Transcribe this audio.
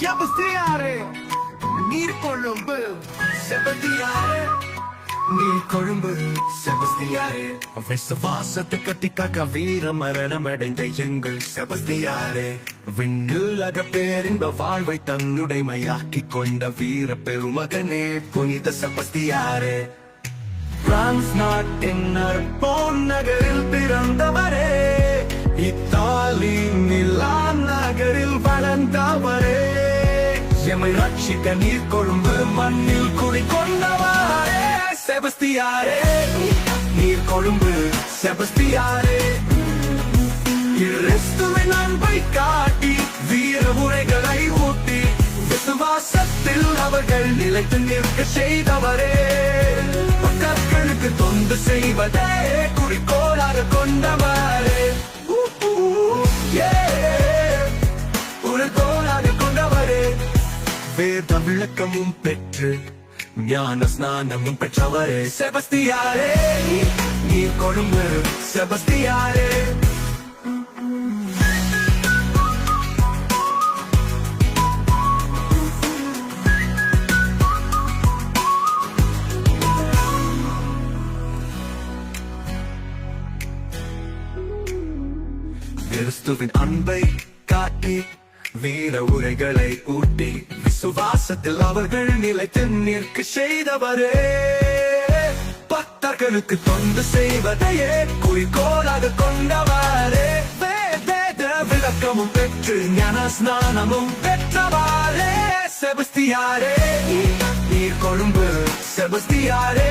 செபஸ்தியாரே நீர் கொழும்பு. செபஸ்தியாரே நீர் கொழும்பு. செபஸ்தியாரே. விசுவாசத்தை கட்டி காக்க வீர மரணம் அடைந்த எங்கள் செபஸ்தியாரே. விண்ணுலக பேரின்ப வாழ்வை தன்னுடைமையாக்கி கொண்ட வீர பெருமகனே புனித செபஸ்தியாரே. பிரான்ஸ் நாட்டின் நற்போன் நகரில் பிறந்தவரே. இத்தாலி மிலான் நகரில் வளர்ந்தவரே. எமை ரட்சிக்க நீர் கொழும்பு மண்ணில் குடி கொண்டவாரே செபஸ்தியாரே நீர் கொழும்பு செபஸ்தியாரே. கிறிஸ்துவின் அன்பை காட்டி வீர உரைகளை ஊட்டி விசுவாசத்தில் அவர்கள் நிலைத்து நிற்க செய்தவரே. மக்களுக்கு தொண்டு செய்வதே குறிக்கோளாக கொண்டவர். வேத விளக்கமும் பெற்று ஞான ஸ்நானமும் பெற்றவரே செபஸ்தியாரே. நீ கொழும்பு செபஸ்தியாரே. கிறிஸ்துவின் அன்பை காட்டி வீர உரைகளை ஊட்டி சுவாசத்தில் அவர்கள் நிலைத்து நிற்க செய்தவரே. பக்தர்களுக்கு தொண்டு செய்வதையே குறிக்கோளாக கொண்டவரே. விளக்கமும் பெற்று ஞான ஸ்நானமும் பெற்றவாரே செபஸ்தியாரே நீர் கொழும்பு செபஸ்தியாரே.